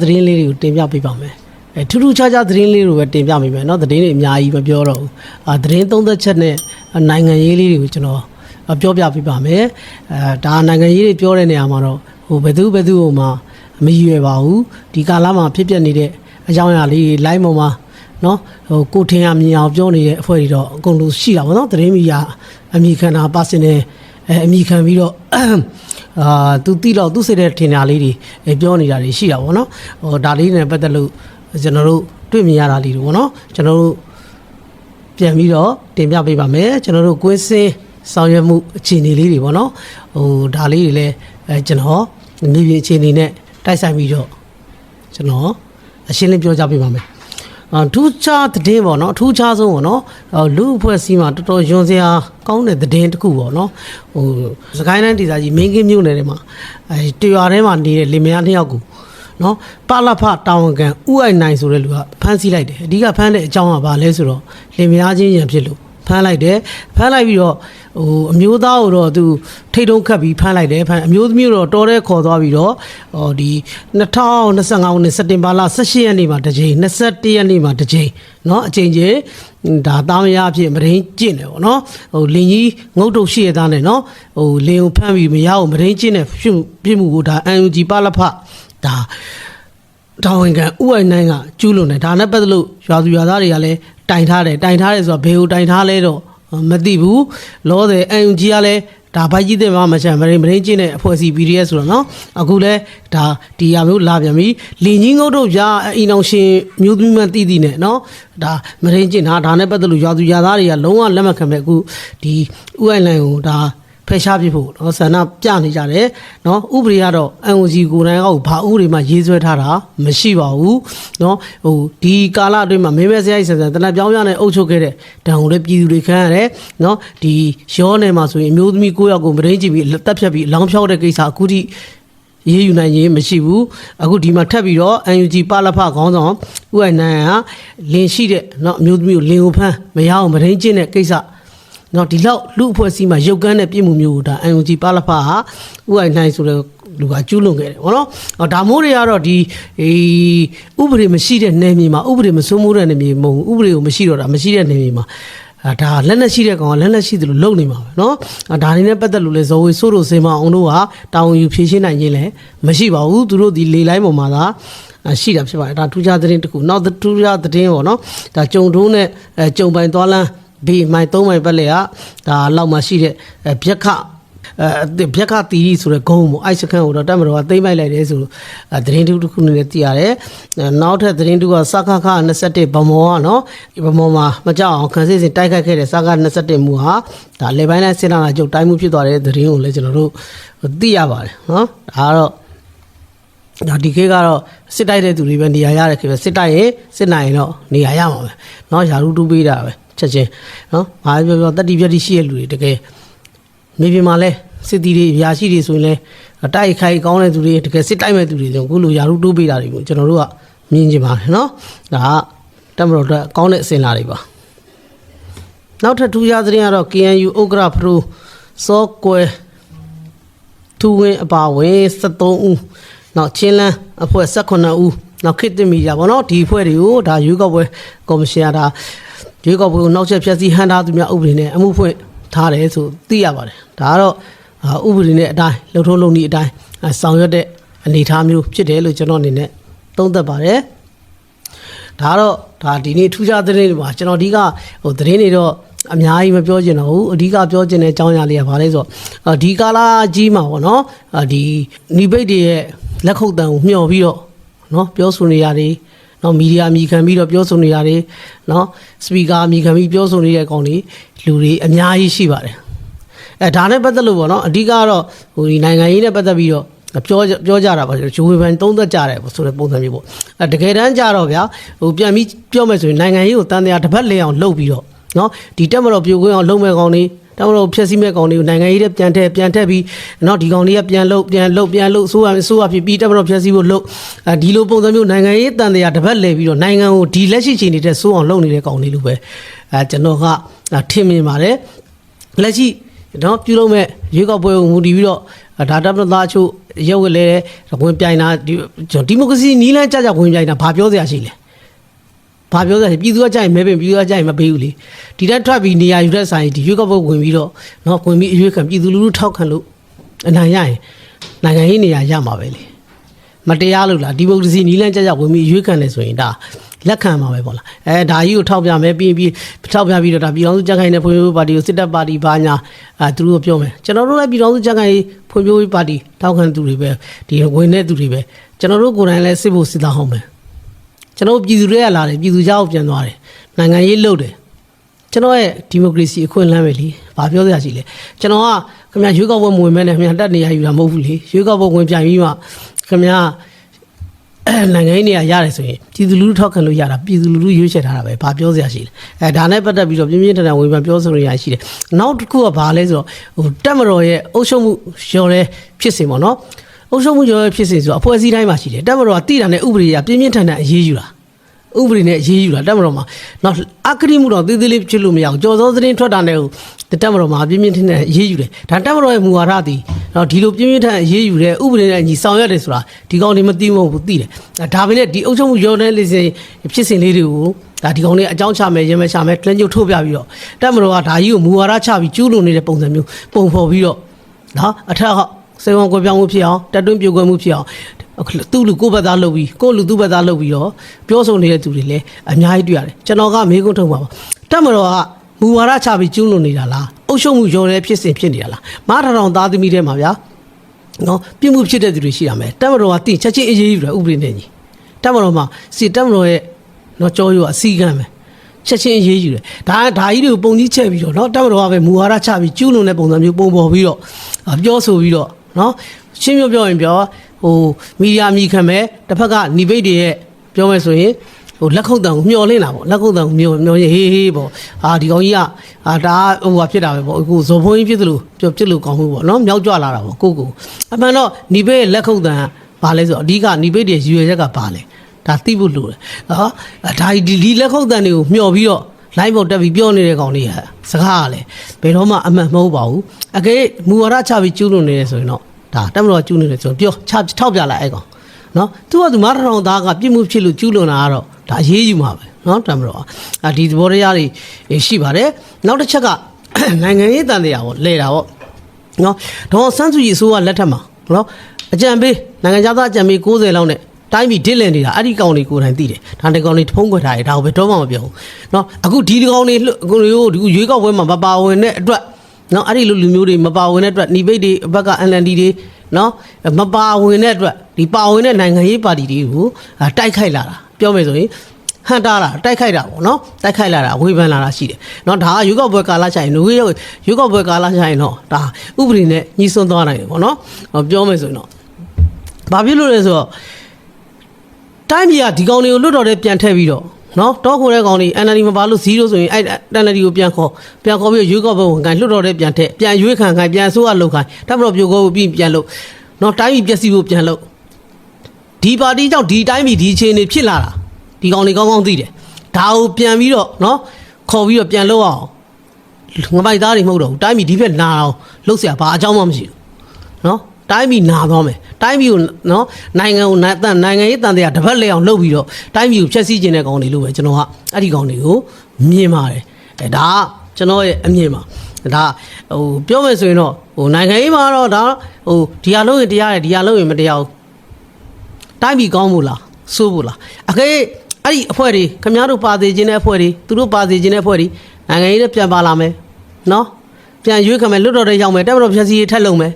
သတင်းလေးတွေကိုတင်ပြပေးပါမယ်အဲထူးထူးခြားခြားသတင်းလေးတွေပဲတင်ပြပေးမယ်เนาะသတင်းတွေအများကြီးမပြောတော့ဘူးအာသတင်းသုံးသက်ချက်နဲ့နိုင်ငံရေးလေးတွေကိုကျွန်တော်ပြောပြပေးပါမယ်အဲဒါနိုင်ငံရေးတွေပြောတဲ့နေရာမှာတော့ဟိုဘယ်သူဘယ်သူဟိုမှာမရည်ရွယ်ပါဘူးဒီကာလမှာဖြစ်ပျက်နေတဲ့အကြောင်းအရာလေးတွေ line ပေါ်မှာเนาะဟိုကိုထင်ရမြင်အောင်ပြောနေတဲ့အဖွဲ့တွေတော့အကုန်လုံးရှိတာပေါ့နော်သတင်းမီဒီယာအမိခံတာ personal အဲအမိခံပြီးတော့ အာသူတိတော့သူစိတ်တဲ့ထင်တာလေးတွေအဲပြောနေတာတွေရှိတာပေါ့နော်ဟိုဒါလေးနဲ့ပတ်သက်လို့ကျွန်တော်တို့တွေ့မြင်ရတာလေးတွေပေါ့နော်ကျွန်တော်တို့ပြန်ပြီးတော့တင်ပြပေးပါမယ်ကျွန်တော်တို့ကွင်းစင်းဆောင်ရွက်မှုအခြေအနေလေးတွေပေါ့နော်ဟိုဒါလေးတွေလည်းအဲကျွန်တော်မြေပြင်အခြေအနေနဲ့တိုက်ဆိုင်ပြီးတော့ကျွန်တော်အရှင်းလင်းပြောကြပေးပါမယ် အထူးခြားသတင်းပေါ့နော်အထူးခြားဆုံးပေါ့နော်အော်လူအဖွဲ့အစည်းမှာတော်တော်ယွန်စရာကောင်းတဲ့သတင်းတစ်ခုပေါ့နော်ဟိုစကိုင်းတိုင်းဒေသကြီးမင်းကင်းမြို့နယ်ထဲမှာအဲတရွာထဲမှာနေတဲ့လင်မယားနှစ်ယောက်ကိုနော်ပလဖတာဝန်ခံဥအိုက်နိုင်ဆိုတဲ့လူကဖမ်းဆီးလိုက်တယ်အဓိကဖမ်းတဲ့အကြောင်းကဘာလဲဆိုတော့လင်မယားချင်းရံဖြစ်လို့ ဖမ်းလိုက်တယ်ဖမ်းလိုက်ပြီးတော့ဟိုအမျိုးသားကိုတော့သူထိတ်တုံးခတ်ပြီးဖမ်းလိုက်တယ်ဖမ်းအမျိုးသမီးကိုတော့တော်တဲ့ခေါ်သွားပြီးတော့ဟောဒီ2025ခုနှစ်စက်တင်ဘာလ18ရက်နေ့မှာတစ်ကြိမ်21ရက်နေ့မှာတစ်ကြိမ်เนาะအချိန်ချင်းဒါတာမရအဖြစ်မရင်းကျင့်တယ်ပေါ့เนาะဟိုလင်ကြီးငုတ်တုတ်ရှိရသားနဲ့เนาะဟိုလင်ကိုဖမ်းပြီးမရအောင်မရင်းကျင့်တဲ့ပြစ်မှုပြစ်မှုကိုဒါ UNG ပလဖဒါတာဝန်ခံဥအိုင်နိုင်ကကျူးလွန်တယ်ဒါနဲ့ပတ်သက်လို့ရွာသူရွာသားတွေကလည်း တိုင်ထားတယ်တိုင်ထားတယ်ဆိုတော့ဘယ်ကိုတိုင်ထားလဲတော့မသိဘူးလောတယ်အန်ယူဂျီကလည်းဒါဘိုက်ကြီးတဲ့ဘာမှမချမ်းမရင်မရင်ကျင်းတဲ့အဖွဲ့အစည်း PDF ဆိုတော့နော်အခုလဲဒါဒီရမျိုးလာပြန်ပြီလင်ကြီးငုတ်တို့ရာအီနောင်ရှင်မျိုးသမီးမတည်တည်နဲ့နော်ဒါမရင်ကျင်းတာဒါနဲ့ပတ်သက်လို့ရွာသူရွာသားတွေကလုံးဝလက်မခံပဲအခုဒီဥအိုင်လိုင်ကိုဒါ ဖယ်ရှားပြဖို့เนาะဆန္ဒပြနေကြတယ်เนาะဥပဒေကတော့ NOC ကိုယ်တိုင်ကဘာဥပဒေမှရေးဆွဲထားတာမရှိပါဘူးเนาะဟိုဒီကာလအတွင်းမှာမင်းမဲစရိုက်ဆန်ဆန်တနက်ပြောင်းပြနဲ့အုပ်ချုပ်ခဲ့တဲ့တန်ကိုလည်းပြည်သူတွေခံရတယ်เนาะဒီရောနယ်မှာဆိုရင်အမျိုးသမီး9ယောက်ကိုမရင်းကြည့်ပြီးတက်ဖြတ်ပြီးအလောင်းဖြောက်တဲ့ကိစ္စအခုထိရေးယူနိုင်ရင်မရှိဘူးအခုဒီမှာထပ်ပြီးတော့ UNG ပလဖခေါင်းဆောင်ဥအိုင်နိုင်ကလင်ရှိတဲ့เนาะအမျိုးသမီးကိုလင်ကိုဖမ်းမရအောင်မရင်းကျင့်တဲ့ကိစ္စ နော်ဒီလောက်လူအဖွဲ့အစည်းမှာရုပ်ကန်းတဲ့ပြည်မှုမျိုးကိုဒါ UNG ပလဖဟာဥအိုင်နိုင်ဆိုတဲ့လူကကျူးလွန်ခဲ့တယ်ဘောနော်အော်ဒါမိုးတွေကတော့ဒီအေးဥပဒေမရှိတဲ့နယ်မြေမှာဥပဒေမစိုးမိုးတဲ့နယ်မြေမဟုတ်ဘူးဥပဒေကိုမရှိတော့တာမရှိတဲ့နယ်မြေမှာအာဒါလက်လက်ရှိတဲ့ကောင်ကလက်လက်ရှိတယ်လို့လုပ်နေမှာပဲเนาะအာဒါနေနဲ့ပတ်သက်လို့လဲဇော်ဝေစိုးတို့စေမအောင်တို့ကတာဝန်ယူဖြည့်ရှင်းနိုင်ခြင်းလဲမရှိပါဘူးသူတို့ဒီလေလိုင်းပေါ်မှာသာအာရှိတာဖြစ်ပါတယ်ဒါထူးခြားသတင်းတစ်ခုနောက်ထူးခြားသတင်းပေါ့နော်ဒါကြုံတိုးနဲ့အဲကြုံပိုင်သွားလန်း ဒီမိုင်၃မိုင်ပတ်လက်ကဒါလောက်မှရှိတဲ့ဗျက်ခအဲဗျက်ကတီရီဆိုတဲ့ဂုံးပေါ့အိုက်စခန်းကိုတော့တက်မတော်ကသိမ့်လိုက်လိုက်တယ်ဆိုလို့သတင်းတူတစ်ခုနဲ့သိရတယ်နောက်ထပ်သတင်းတူကစခခ27ဗမောကနော်ဒီဗမောမှာမကြောက်အောင်ခန်းစစ်စင်တိုက်ခတ်ခဲ့တဲ့စခ27မူဟာဒါလေပိုင်းနဲ့စစ်လာတာကြုတ်တိုင်းမှုဖြစ်သွားတဲ့သတင်းကိုလည်းကျွန်တော်တို့သိရပါတယ်နော်ဒါကတော့ဒါဒီခေတ်ကတော့စစ်တိုက်တဲ့သူတွေပဲနေရာရတယ်ခေတ်ပဲစစ်တိုက်ရင်စစ်နိုင်ရင်တော့နေရာရမှာပဲနော်ယာရုတူးပေးတာပဲ ချက်ချင်းနော်ဘာပြောပြောတတိပြတိရှိတဲ့လူတွေတကယ်မိပြင်မှာလဲစစ်တီတွေအရာရှိတွေဆိုရင်လဲတိုက်ခိုက်ကောင်းတဲ့သူတွေတကယ်စစ်တိုက်မဲ့သူတွေဆိုခုလိုယာရုတိုးပေးတာတွေကိုကျွန်တော်တို့ကမြင်ကြပါတယ်နော်ဒါကတက်မတော်အတွက်ကောင်းတဲ့အစင်လာတွေပါနောက်ထပ်ထူးခြားသတင်းကတော့ KNU ဥက္ကရာဖရူစောကွယ်ထူဝင်းအပါဝင်73ဦးနောက်ချင်းလန်းအဖွဲ့18ဦးနောက်ခေတ်တင်မီယာပေါ့နော်ဒီအဖွဲ့တွေကိုဒါရွေးကောက်ပွဲကော်မရှင်ကဒါ ရွေးကောက်ပွဲကိုနောက်ချက်ဖြတ်စည်းဟန်ထားသူများဥပဒေနဲ့အမှုဖွင့်ထားတယ်ဆိုသိရပါတယ်ဒါကတော့အာဥပဒေနဲ့အတိုင်းလှုပ်ထုံးလုပ်နည်းအတိုင်းအာဆောင်ရွက်တဲ့အနေအထားမျိုးဖြစ်တယ်လို့ကျွန်တော်အနေနဲ့သုံးသပ်ပါတယ်ဒါကတော့ဒါဒီနေ့ထူးခြားသတင်းတွေပါကျွန်တော်ဒီကဟိုသတင်းတွေတော့အများကြီးမပြောချင်တော့ဘူးအဓိကပြောချင်တဲ့အကြောင်းအရာလေးကဘာလဲဆိုတော့အာဒီကာလာကြီးမှာပေါ့နော်အာဒီနိဘိတ်တွေရဲ့လက်ခုပ်တံကိုမျှော်ပြီးတော့နော်ပြောဆိုနေရတယ် နော်မီဒီယာအမိခံပြီးတော့ပြောဆိုနေရတယ်နော်စပီကာအမိခံပြီးပြောဆိုနေတဲ့ကောင်တွေလူတွေအများကြီးရှိပါတယ်အဲဒါနဲ့ပတ်သက်လို့ပေါ့နော်အဓိကကတော့ဟိုဒီနိုင်ငံရေးနဲ့ပတ်သက်ပြီးတော့ပြောပြောကြတာပါဂျိုဝေဘန်သုံးသက်ကြတယ်ပေါ့ဆိုတဲ့ပုံစံမျိုးပေါ့အဲတကယ်တမ်းကြတော့ဗျာဟိုပြန်ပြီးပြောမယ်ဆိုရင်နိုင်ငံရေးကိုတန်တရားတစ်ပတ်လဲအောင်လုပ်ပြီးတော့နော်ဒီတက်မတော်ပြိုခွင်းအောင်လုပ်မဲ့ကောင်တွေ တောင်းတော့ဖြည့်ဆည်းမဲ့ကောင်တွေကိုနိုင်ငံရေးတဲ့ပြန်ထည့်ပြန်ထည့်ပြီးနော်ဒီကောင်တွေကပြန်လုတ်ပြန်လုတ်ပြန်လုတ်ဆိုးရဆိုးရဖြစ်ပြီးတက်မတော်ဖြည့်ဆည်းဖို့လုတ်အဲဒီလိုပုံစံမျိုးနိုင်ငံရေးတန်တရားတစ်ပတ်လဲပြီးတော့နိုင်ငံကိုဒီလက်ရှိချိန်နေတဲ့ဆိုးအောင်လုပ်နေတဲ့ကောင်တွေလိုပဲအဲကျွန်တော်ကထင်မြင်ပါတယ်လက်ရှိနော်ပြုလုပ်မဲ့ရွေးကောက်ပွဲကိုမူတည်ပြီးတော့အဲဒါတပ်မတော်သားချို့ရုပ်ဝဲလဲဝင်ပြိုင်တာဒီဒီမိုကရေစီနီးလန်းကြကြဝင်ပြိုင်တာဘာပြောစရာရှိလဲ ဘာပြောစရာရှိပြည်သူကကြိုက်မဲပင်ပြည်သူကကြိုက်မပေးဘူးလေဒီတက်ထွက်ပြီးနေရာယူတဲ့ဆိုင်ဒီရွေးကောက်ပွဲဝင်ပြီးတော့နော်ဝင်ပြီးအရွေးခံပြည်သူလူထုထောက်ခံလို့အနိုင်ရရင်နိုင်ငံရေးနေရာရမှာပဲလေမတရားလို့လားဒီမိုကရေစီနီးလန်းကြကြဝင်ပြီးရွေးခံတယ်ဆိုရင်ဒါလက်ခံမှာပဲပေါ့လားအဲဒါကြီးကိုထောက်ပြမယ်ပြီးပြီးထောက်ပြပြီးတော့ဒါပြည်တော်စုကြက်ခိုင်တဲ့ဖွံ့ဖြိုးရေးပါတီကိုစစ်တပ်ပါတီဘာညာအဲသူတို့ပြောမယ်ကျွန်တော်တို့လည်းပြည်တော်စုကြက်ခိုင်ဖွံ့ဖြိုးရေးပါတီထောက်ခံသူတွေပဲဒီဝင်တဲ့သူတွေပဲကျွန်တော်တို့ကိုယ်တိုင်လည်းစစ်ဖို့စစ်သားဟောင်းမယ် ကျွန်တော်တို့ပြည်သူတွေကလာတယ်ပြည်သူကြောက်ပြန်သွားတယ်နိုင်ငံရေးလုပ်တယ်ကျွန်တော်ရဲ့ဒီမိုကရေစီအခွင့်အလမ်းပဲလေ။ဘာပြောစရာရှိလဲ။ကျွန်တော်ကခင်ဗျာရွေးကောက်ပွဲမဝင်မဲနဲ့ခင်ဗျာတက်နေရယူတာမဟုတ်ဘူးလေ။ရွေးကောက်ပွဲဝင်ပြိုင်ပြီးမှခင်ဗျာအဲနိုင်ငံရေးနေရာရတယ်ဆိုရင်ပြည်သူလူထုထောက်ခံလို့ရတာပြည်သူလူထုရွေးချယ်ထားတာပဲ။ဘာပြောစရာရှိလဲ။အဲဒါနဲ့ပတ်သက်ပြီးတော့ပြင်းပြင်းထန်ထန်ဝင်ပြပြောဆိုရရှိတယ်။နောက်တစ်ခုကဘာလဲဆိုတော့ဟိုတက်မတော်ရဲ့အုပ်ချုပ်မှုရော်တဲ့ဖြစ်စဉ်ပေါ့နော်။ အုပ်ချုပ်မှုရော်တဲ့ဖြစ်စဉ်ဆိုတော့အဖွဲ့အစည်းတိုင်းမှာရှိတယ်။တက်မတော်ကတိတာနဲ့ဥပဒေရပြင်းပြင်းထန်ထန်အရေးယူတာ။ဥပဒေနဲ့အရေးယူတာတက်မတော်မှာနောက်အကတိမှုတော့သေးသေးလေးဖြစ်လို့မရဘူးကြော်စောသတင်းထွက်တာနဲ့ဟိုတက်မတော်မှာပြင်းပြင်းထန်ထန်အရေးယူတယ်ဒါတက်မတော်ရဲ့မူဝါဒသည်တော့ဒီလိုပြင်းပြင်းထန်ထန်အရေးယူတဲ့ဥပဒေနဲ့ညီဆောင်ရွက်တယ်ဆိုတာဒီကောင်တွေမသိမဟုတ်ဘူးသိတယ်ဒါပေမဲ့ဒီအုပ်ချုပ်မှုရောတဲ့လေးစင်ဖြစ်စဉ်လေးတွေကိုဒါဒီကောင်တွေအကြောင်းချမယ်ရမယ်ချမယ်တလင်းကျုပ်ထုတ်ပြပြီးတော့တက်မတော်ကဒါကြီးကိုမူဝါဒချပြီးကျူးလွန်နေတဲ့ပုံစံမျိုးပုံဖော်ပြီးတော့နော်အထက်က စေဝန်ကွယ်ပြောင်းမှုဖြစ်အောင်တက်တွင်းပြိုကွယ်မှုဖြစ်အောင်သူ့လူကိုယ့်ဘက်သားလုပ်ပြီးကိုယ့်လူသူ့ဘက်သားလုပ်ပြီးတော့ပြောဆိုနေတဲ့သူတွေလည်းအများကြီးတွေ့ရတယ်ကျွန်တော်ကမေးခွန်းထုတ်ပါပါတက်မတော်ကမူဝါဒချပြီးကျူးလွန်နေတာလားအုပ်ချုပ်မှုရော်တဲ့ဖြစ်စဉ်ဖြစ်နေတာလားမားထထောင်သားသမီးထဲမှာဗျာနော်ပြစ်မှုဖြစ်တဲ့သူတွေရှိရမယ်တက်မတော်ကတင်ချက်ချင်းအေးအေးယူတယ်ဥပဒေနဲ့ညီတက်မတော်မှာစီတက်မတော်ရဲ့နော်ကြောရိုးအစည်းကမ်းပဲချက်ချင်းအေးအေးယူတယ်ဒါကဒါကြီးတွေကိုပုံကြီးချက်ပြီးတော့နော်တက်မတော်ကပဲမူဝါဒချပြီးကျူးလွန်တဲ့ပုံစံမျိုးပုံပေါ်ပြီးတော့အာပြောဆိုပြီးတော့ နော်ရှင်းပြပြောရင်ပြောဟိုမီဒီယာမီခံမဲ့တစ်ဖက်ကညီဘိတ်တွေရဲ့ပြောမယ်ဆိုရင်ဟိုလက်ခုပ်တံကိုမျောလင်းတာပေါ့လက်ခုပ်တံကိုမျောမျောရင်ဟေးဟေးပေါ့အာဒီကောင်ကြီးကအာဒါဟိုဟာဖြစ်တာပဲပေါ့အခုဇော်ဖုံးကြီးဖြစ်သလိုပြောဖြစ်လို့ကောင်းမှုပေါ့နော်မြောက်ကြွလာတာပေါ့ကိုကိုအမှန်တော့ညီဘိတ်ရဲ့လက်ခုပ်တံကဘာလဲဆိုတော့အဓိကညီဘိတ်တွေရွေရက်ကဘာလဲဒါသိဖို့လိုတယ်နော်ဒါဒီဒီလက်ခုပ်တံတွေကိုမျောပြီးတော့ line ပေါ်တက်ပြီးပြောနေတဲ့ကောင်တွေကစကားကလည်းဘယ်တော့မှအမှန်မဟုတ်ပါဘူးအကဲမူဝါဒချပြီးကျူးလွန်နေတယ်ဆိုရင်တော့ဒါတက်မတော်ကျူးလွန်နေတယ်ဆိုရင်ပြောချထောက်ပြလိုက်အဲ့ကောင်နော်သူကသူမထထောင်သားကပြစ်မှုဖြစ်လို့ကျူးလွန်တာကတော့ဒါအရေးယူမှာပဲနော်တက်မတော်အာဒီသဘောတရားတွေရှိပါတယ်နောက်တစ်ချက်ကနိုင်ငံရေးတန်တရားပေါ့လဲတာပေါ့နော်ဒေါ်ဆန်းစုကြည်အစိုးရလက်ထက်မှာနော်အကြံပေးနိုင်ငံသားအကြံပေး60လောက်နဲ့ တိုင်းပြည်ဒစ်လင်နေတာအဲ့ဒီကောင်တွေကိုယ်တိုင်သိတယ်ဒါတကောင်တွေထုံးခွက်ထားတယ်ဒါကိုပဲတော့မှမပြောဘူးเนาะအခုဒီကောင်တွေအခုတွေကိုဒီရွေးကောက်ပွဲမှာမပါဝင်တဲ့အတွက်เนาะအဲ့ဒီလိုလူမျိုးတွေမပါဝင်တဲ့အတွက်หนีဘိတ်တွေဘက်က NLD တွေเนาะမပါဝင်တဲ့အတွက်ဒီပါဝင်တဲ့နိုင်ငံရေးပါတီတွေကိုတိုက်ခိုက်လာတာပြောမယ်ဆိုရင်ဟန်တာလာတိုက်ခိုက်တာပေါ့နော်တိုက်ခိုက်လာတာဝေဖန်လာတာရှိတယ်เนาะဒါကရွေးကောက်ပွဲကာလချိုင်ရွေးရွေးကောက်ပွဲကာလချိုင်တော့ဒါဥပဒေနဲ့ညှိစွန်းသွားနိုင်တယ်ပေါ့နော်ပြောမယ်ဆိုရင်တော့ဘာဖြစ်လို့လဲဆိုတော့ တိုင်းပြည်ကဒီကောင်တွေကိုလွတ်တော်တဲ့ပြန်ထည့်ပြီးတော့နော်တောခိုတဲ့ကောင်တွေ NLD မပါလို့0ဆိုရင်အဲ့ NLD ကိုပြန်ခေါ်ပြန်ခေါ်ပြီးရွေးကောက်ပွဲဝင်ခိုင်းလွတ်တော်တဲ့ပြန်ထည့်ပြန်ရွေးခံခိုင်းပြန်ဆိုးရလောက်ခိုင်းတပ်မတော်ပြိုကောပြီးပြန်လို့နော်တိုင်းပြည်ပျက်စီးဖို့ပြန်လို့ဒီပါတီကြောင့်ဒီတိုင်းပြည်ဒီအခြေအနေဖြစ်လာတာဒီကောင်တွေကောင်းကောင်းသိတယ်ဒါကိုပြန်ပြီးတော့နော်ခေါ်ပြီးတော့ပြန်လို့အောင်ငပိုက်သားတွေမဟုတ်တော့ဘူးတိုင်းပြည်ဒီဘက်နာအောင်လှုပ်เสียဘာအကြောင်းမှမရှိဘူး နော် တိုင်းပြည်နာသွားမယ်တိုင်းပြည်ကိုနော်နိုင်ငံကိုနိုင်တန်နိုင်ငံရေးတန်တရားတစ်ပတ်လဲအောင်လုပ်ပြီးတော့တိုင်းပြည်ကိုဖျက်ဆီးခြင်းတဲ့ကောင်တွေလို့ပဲကျွန်တော်ကအဲ့ဒီကောင်တွေကိုမြင်ပါတယ်အဲဒါကကျွန်တော်ရဲ့အမြင်ပါဒါဟိုပြောမယ်ဆိုရင်တော့ဟိုနိုင်ငံရေးမှာတော့ဒါဟိုဒီဟာလုံးရင်တရားတယ်ဒီဟာလုံးရင်မတရားဘူးတိုင်းပြည်ကောင်းဖို့လားစိုးဖို့လားအခေအဲ့ဒီအဖွဲ့တွေခင်ဗျားတို့ပါသေးခြင်းတဲ့အဖွဲ့တွေသူတို့ပါသေးခြင်းတဲ့အဖွဲ့တွေနိုင်ငံရေးနဲ့ပြန်ပါလာမယ်နော်ပြန်ရွေးခံမယ်လွတ်တော်တဲ့ရောက်မယ်တက်မတော်ဖျက်ဆီးရေးထက်လုံမယ်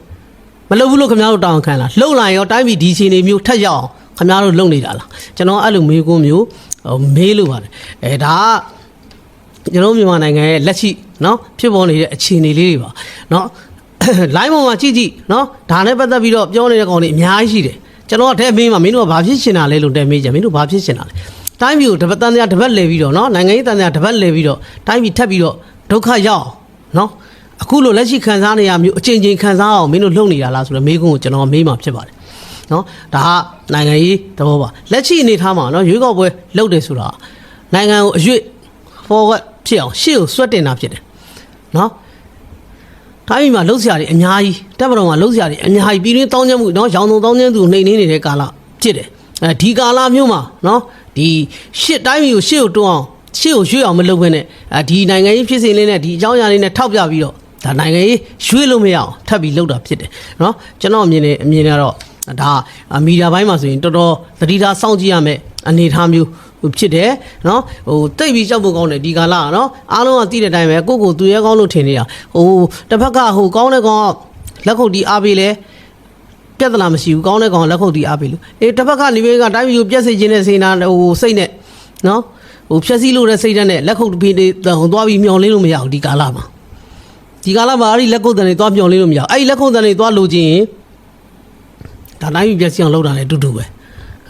မလုပ်ဘူးလို့ခင်ဗျားတို့တောင်းခံလားလှုပ်လာရောတိုင်းပြည်ဒီချင်းနေမျိုးထက်ရောက်အောင်ခင်ဗျားတို့လုပ်နေတာလားကျွန်တော်အဲ့လိုမေးခွန်းမျိုးဟိုမေးလို့ပါတယ်အဲဒါကကျွန်တော်မြန်မာနိုင်ငံရဲ့လက်ရှိเนาะဖြစ်ပေါ်နေတဲ့အခြေအနေလေးတွေပါเนาะ line ပေါ်မှာကြည့်ကြည့်เนาะဒါနဲ့ပတ်သက်ပြီးတော့ပြောနေတဲ့ကောင်တွေအများကြီးရှိတယ်ကျွန်တော်ကတဲ့မေးမှာမင်းတို့ကဘာဖြစ်ချင်တာလဲလို့တဲ့မေးကြမင်းတို့ဘာဖြစ်ချင်တာလဲတိုင်းပြည်ကိုတပတ်တန်တရားတပတ်လဲပြီးတော့เนาะနိုင်ငံရေးတန်တရားတပတ်လဲပြီးတော့တိုင်းပြည်ထပ်ပြီးတော့ဒုက္ခရောက်အောင်เนาะ အခုလိုလက်ရှိခံစားနေရမျိုးအချိန်ချင်းခံစားအောင်မင်းတို့လုပ်နေတာလားဆိုတော့မေးခွန်းကိုကျွန်တော်မေးမှာဖြစ်ပါတယ်နော်ဒါကနိုင်ငံရေးသဘောပါလက်ရှိအနေထားမှာနော်ရွေးကောက်ပွဲလုပ်တယ်ဆိုတာနိုင်ငံကိုအရွတ် forward ဖြစ်အောင်ရှေ့ကိုဆွတ်တင်တာဖြစ်တယ်နော်တိုင်းပြည်မှာလှုပ်ရှားတွေအများကြီးတပ်မတော်မှာလှုပ်ရှားတွေအများကြီးပြည်တွင်းတောင်းကျမှုနော်ရောင်စုံတောင်းကျသူနှိမ်နှင်းနေတဲ့ကာလဖြစ်တယ်အဲဒီကာလမျိုးမှာနော်ဒီရှစ်တိုင်းပြည်ကိုရှစ်ကိုတွန်းအောင်ရှစ်ကိုရွှေ့အောင်မလုပ်ဘဲနဲ့ဒီနိုင်ငံရေးဖြစ်စဉ်လေးနဲ့ဒီအကြောင်းအရာလေးနဲ့ထောက်ပြပြီးတော့ ဒါနိုင်ငံရေးရွှေ့လို့မရအောင်ထပ်ပြီးလုပ်တာဖြစ်တယ်เนาะကျွန်တော်အမြင်နဲ့အမြင်နဲ့တော့ဒါမီဒီယာဘိုင်းမှာဆိုရင်တော်တော်သတိထားစောင့်ကြည့်ရမယ်အနေအထားမျိုးဖြစ်တယ်เนาะဟိုတိတ်ပြီးကြောက်ဖို့ကောင်းတယ်ဒီကာလကเนาะအားလုံးကသိတဲ့အတိုင်းပဲကိုယ့်ကိုယ်သူရဲကောင်းလို့ထင်နေတာဟိုတစ်ဖက်ကဟိုကောင်းတဲ့ကောင်ကလက်ခုပ်တီးအားပေးလဲ ပြဿနာမရှိဘူးကောင်းတဲ့ကောင်ကလက်ခုပ်တီးအားပေးလို့အေးတစ်ဖက်ကနေပြီးကတိုင်းပြည်ကိုပြက်စေခြင်းနဲ့စိတ်နာဟိုစိတ်နဲ့နော်ဟိုဖြက်စီးလို့တဲ့စိတ်ဓာတ်နဲ့လက်ခုပ်တစ်ဖေးဟိုသွားပြီးမျောလင်းလို့မရဘူးဒီကာလမှာ ဒီကာလမှာအဲ့ဒီလက်ခုပ်တန်တွေသွားမျောလင်းလို့မရဘူးအဲ့ဒီလက်ခုပ်တန်တွေသွားလိုချင်ရင်ဒါတိုင်းပြည်ပြက်စီးအောင်လုပ်တာလည်းအတူတူပဲ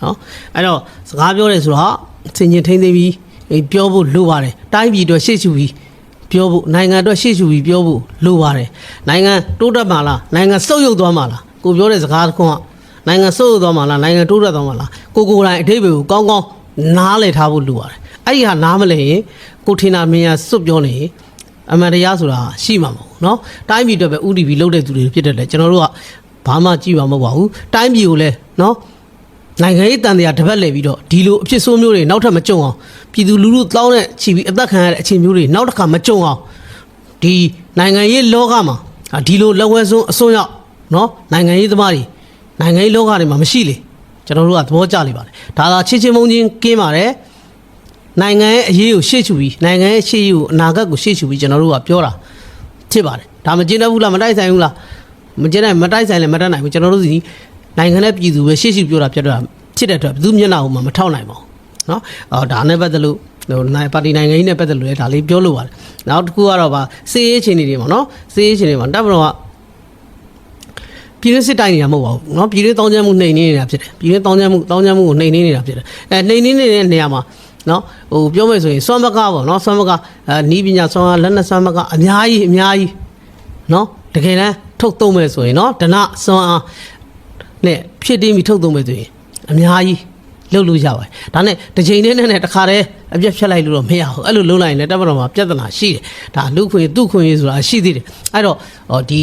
နော်အဲ့တော့စကားပြောတယ်ဆိုတော့စင်ကျင်ထိမ့်သိမ်းပြီးအေးပြောဖို့လိုပါတယ်တိုင်းပြည်အတွက်ရှေ့ရှုပြီးပြောဖို့နိုင်ငံအတွက်ရှေ့ရှုပြီးပြောဖို့လိုပါတယ်နိုင်ငံတိုးတက်မှာလားနိုင်ငံဆုတ်ယုတ်သွားမှာလားကိုပြောတဲ့စကားတစ်ခုကနိုင်ငံဆုတ်ယုတ်သွားမှာလားနိုင်ငံတိုးတက်သွားမှာလားကိုကိုယ်တိုင်အထိပ္ပယ်ကိုကောင်းကောင်းနားလည်ထားဖို့လိုပါတယ်အဲ့ဒီဟာနားမလည်ရင်ကိုထင်တာမင်းရစွတ်ပြောနေရင် အမှန်တရားဆိုတာရှိမှာမဟုတ်ဘူးเนาะတိုင်းပြည်အတွက်ပဲဥတီပြီးလှုပ်တဲ့သူတွေဖြစ်တယ်လေကျွန်တော်တို့ကဘာမှကြည့်မှာမဟုတ်ပါဘူးတိုင်းပြည်ကိုလည်းเนาะ နိုင်ငံရေးတန်တရားတစ်ပတ်လည်ပြီးတော့ဒီလိုအဖြစ်ဆိုးမျိုးတွေနောက်ထပ်မကြုံအောင်ပြည်သူလူထုတောင်းတဲ့ချီပြီးအသက်ခံရတဲ့အခြေမျိုးတွေနောက်တစ်ခါမကြုံအောင်ဒီနိုင်ငံရေးလောကမှာအာဒီလိုလက်ဝဲစွန်းအစွန်းရောက်နော်နိုင်ငံရေးသမားတွေနိုင်ငံရေးလောကတွေမှာမရှိလေကျွန်တော်တို့ကသဘောကျနေပါတယ်ဒါသာချစ်ချင်းမုန်းချင်းကင်းပါတယ် နိုင်ငံရဲ့အရေးကိုရှေ့ချူပြီးနိုင်ငံရဲ့ရှေ့ကိုအနာဂတ်ကိုရှေ့ချူပြီးကျွန်တော်တို့ကပြောတာဖြစ်ပါတယ်ဒါမကျင်းတတ်ဘူးလားမတိုက်ဆိုင်ဘူးလားမကျင်းနိုင်မတိုက်ဆိုင်လည်းမတတ်နိုင်ဘူးကျွန်တော်တို့စီနိုင်ငံနဲ့ပြည်သူပဲရှေ့ရှုပြောတာဖြစ်တော့ဖြစ်တဲ့အတွက်ဘယ်သူမျက်နှာကိုမှမထောက်နိုင်ပါဘူးเนาะအော်ဒါနဲ့ပတ်သက်လို့ဟိုနိုင်ပါတီနိုင်ငံရေးနဲ့ပတ်သက်လို့လည်းဒါလေးပြောလို့ပါတယ်နောက်တစ်ခုကတော့ဗာစီးရေးချင်းတွေပေါ့နော်စီးရေးချင်းတွေမှာတပ်မတော်ကပြည်တွင်းစစ်တိုက်နေတာမဟုတ်ပါဘူးเนาะပြည်တွင်းတောင်းကျမ်းမှုနှိမ်နေနေတာဖြစ်တယ်ပြည်တွင်းတောင်းကျမ်းမှုတောင်းကျမ်းမှုကိုနှိမ်နေနေတာဖြစ်တယ်အဲနှိမ်နေနေတဲ့နေရာမှာ နော်ဟိုပြောမယ်ဆိုရင်စွမ်းမကပေါ့နော်စွမ်းမကအဲနီးပညာစွမ်းကလက်နဲ့စွမ်းမကအများကြီးအများကြီးနော်တကယ်တမ်းထုတ်သုံးမယ်ဆိုရင်နော်ဒနာစွမ်းအားနဲ့ဖြစ်တင်းပြီးထုတ်သုံးမယ်ဆိုရင်အများကြီးလှုပ်လို့ရပါတယ်ဒါနဲ့တစ်ချိန်တည်းနဲ့တခါတည်းအပြက်ဖြတ်လိုက်လို့တော့မရဘူးအဲ့လိုလှုပ်လိုက်ရင်လည်းတပ်မတော်မှာပြဿနာရှိတယ်ဒါလူခွေသူ့ခွေဆိုတာရှိသေးတယ်အဲ့တော့ဒီ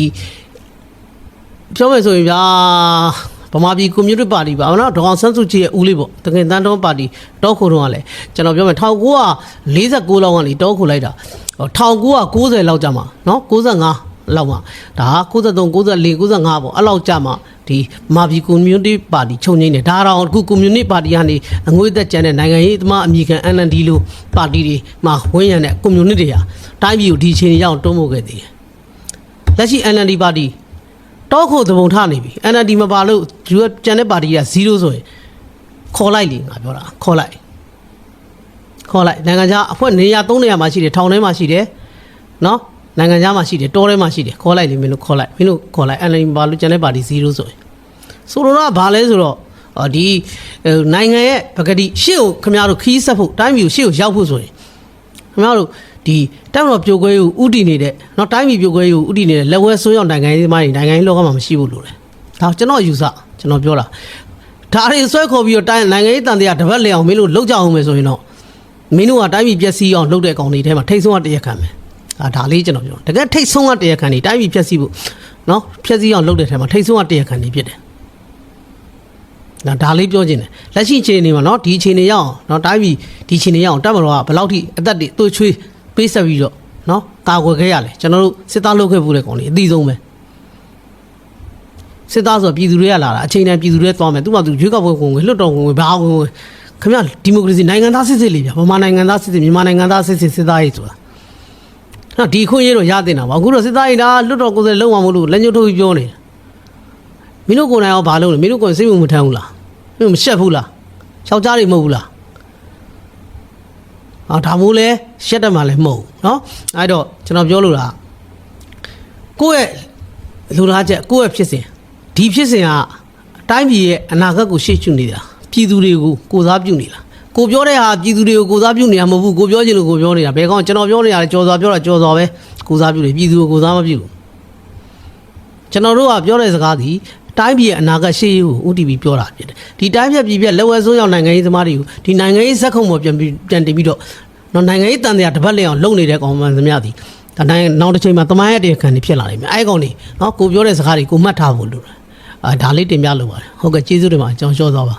ပြောမယ်ဆိုရင်ဗျာ ဗမာပြည်ကွန်မြူနတီပါတီပါမနော်ဒေါအောင်ဆန်းစုကြည်ရဲ့ဦးလေးပေါ့တကင်တန်းတော်ပါတီတောခုတော့ကလည်းကျွန်တော်ပြောမယ်1946လောက်ကနေတောခုလိုက်တာ1990လောက်ကြာမှာနော်95လောက်မှာဒါ93 94 95ပေါ့အဲ့လောက်ကြာမှာဒီမာပြည်ကွန်မြူနတီပါတီချုပ်ငိမ့်တယ်ဒါတော့အခုကွန်မြူနတီပါတီကနေအငွေသက်ကျန်တဲ့နိုင်ငံရေးသမားအမိခံ NLD လို့ပါတီတွေမှာဝန်းရံတဲ့ကွန်မြူနတီတွေဟာတိုင်းပြည်ကိုဒီအချိန်ကြီးအောင်တွန်းပို့ခဲ့သေးတယ်လက်ရှိ NLD ပါတီ တောခုသဘုံထနေပြီ NLD မပါလို့ဒီကကျန်တဲ့ပါတီက0ဆိုရင်ခေါ်လိုက်လေငါပြောတာခေါ်လိုက်ခေါ်လိုက်နိုင်ငံခြားအဖွဲ့နေရာ3နေရာမှာရှိတယ်ထောင်ထဲမှာရှိတယ်နော်နိုင်ငံခြားမှာရှိတယ်တောထဲမှာရှိတယ်ခေါ်လိုက်လေမင်းတို့ခေါ်လိုက်မင်းတို့ခေါ်လိုက် NLD ပါလို့ကျန်တဲ့ပါတီ0ဆိုရင်ဆိုတော့ကဘာလဲဆိုတော့အော်ဒီဟိုနိုင်ငံရဲ့ပကတိရှေ့ကိုခင်ဗျားတို့ခီးဆက်ဖို့တိုင်းပြည်ကိုရှေ့ကိုရောက်ဖို့ဆိုရင်ခင်ဗျားတို့ ဒီတပ်မတော်ပြိုကွဲကိုဥတည်နေတဲ့နော်တိုင်းပြည်ပြိုကွဲကိုဥတည်နေတဲ့လက်ဝဲဆွေးရောက်နိုင်ငံရေးသမားတွေနိုင်ငံရေးလောကမှာမရှိဘူးလို့လေဒါကျွန်တော်ယူဆကျွန်တော်ပြောတာဒါတွေဆွဲခေါ်ပြီးတော့တိုင်းနိုင်ငံရေးတန်တရားတပတ်လည်အောင်မင်းတို့လှုပ်ကြအောင်မယ်ဆိုရင်တော့မင်းတို့ကတိုင်းပြည်ပျက်စီးအောင်လှုပ်တဲ့ကောင်တွေထဲမှာထိတ်ဆုံးကတရားခံမယ်အာဒါလေးကျွန်တော်ပြောတကယ်ထိတ်ဆုံးကတရားခံနေတိုင်းပြည်ဖျက်ဆီးဖို့နော်ဖျက်ဆီးအောင်လုပ်တဲ့ထဲမှာထိတ်ဆုံးကတရားခံနေဖြစ်တယ်။နော်ဒါလေးပြောခြင်းတယ်လက်ရှိအခြေအနေမှာနော်ဒီအခြေအနေရအောင်နော်တိုင်းပြည်ဒီအခြေအနေရအောင်တပ်မတော်ကဘယ်လောက်ထိအသက်တွေသွေးချွေး ပေးဆက်ပြီးတော့နော်ကာကွယ်ခဲ့ရလဲကျွန်တော်တို့စစ်သားလုပ်ခဲ့ဘူးလေကောင်လေးအသီးဆုံးပဲစစ်သားဆိုပြည်သူတွေကလာတာအချိန်တိုင်းပြည်သူတွေသွားမယ်သူမှသူရွေးကောက်ပွဲဝင်ဝင်လွှတ်တော်ဝင်ဝင်ဘာဝင်ဝင်ခင်ဗျဒီမိုကရေစီနိုင်ငံသားစစ်စစ်လေးဗျဗမာနိုင်ငံသားစစ်စစ်မြန်မာနိုင်ငံသားစစ်စစ်စစ်သားရေးဆိုတာနော်ဒီခွင့်ရတော့ရတင်တာပါအခုတော့စစ်သားရေးဒါလွှတ်တော်ကိုယ်စားလုံအောင်မလို့လက်ညှိုးထုတ်ပြီးပြောနေတာမင်းတို့ကိုယ်နိုင်အောင်ဘာလုပ်လဲမင်းတို့ကိုယ်စိတ်မမထမ်းဘူးလားမင်းမရှက်ဘူးလားယောက်ျားတွေမဟုတ်ဘူးလား အာဒါမို့လဲရှက်တယ်မှလည်းမဟုတ်ဘူးเนาะအဲ့တော့ကျွန်တော်ပြောလို့တာကိုယ့်ရဲ့လူလားချက်ကိုယ့်ရဲ့ဖြစ်စဉ်ဒီဖြစ်စဉ်ကအတိုင်းပြည်ရဲ့အနာဂတ်ကိုရှေ့ရှုနေတာပြည်သူတွေကိုကိုစားပြုနေလားကိုပြောတဲ့ဟာပြည်သူတွေကိုကိုစားပြုနေတာမဟုတ်ဘူးကိုပြောချင်လို့ကိုပြောနေတာဘယ်ကောင်ကျွန်တော်ပြောနေရတယ်ကြော်စွာပြောတာကြော်စွာပဲကိုစားပြုတယ်ပြည်သူကိုကိုစားမပြုဘူးကျွန်တော်တို့ကပြောတဲ့စကားဒီ တိုင်းပြည်ရဲ့အနာဂတ်ရှေ့ရေးကို OTV ပြောတာဖြစ်တယ်ဒီတိုင်းပြက်ပြည်ပြက်လက်ဝဲဆိုးရောက်နိုင်ငံရေးသမားတွေကိုဒီနိုင်ငံရေးဇက်ခုံပေါ်ပြန်ပြီးပြန်တင်ပြီးတော့နော်နိုင်ငံရေးတန်တရားတစ်ပတ်လည်အောင်လုပ်နေတဲ့ကောင်မှန်သမျှသည်ဒါနိုင်နောက်တစ်ချိန်မှာတမိုင်းရဲ့တရားခံတွေဖြစ်လာနိုင်မယ်အဲ့ဒီကောင်တွေနော်ကိုပြောတဲ့စကားတွေကိုမှတ်ထားဖို့လိုတယ်အာဒါလေးတင်ပြလိုပါတယ်ဟုတ်ကဲ့ကျေးဇူးတင်ပါတယ်ကျွန်တော်ရှော့သွားပါ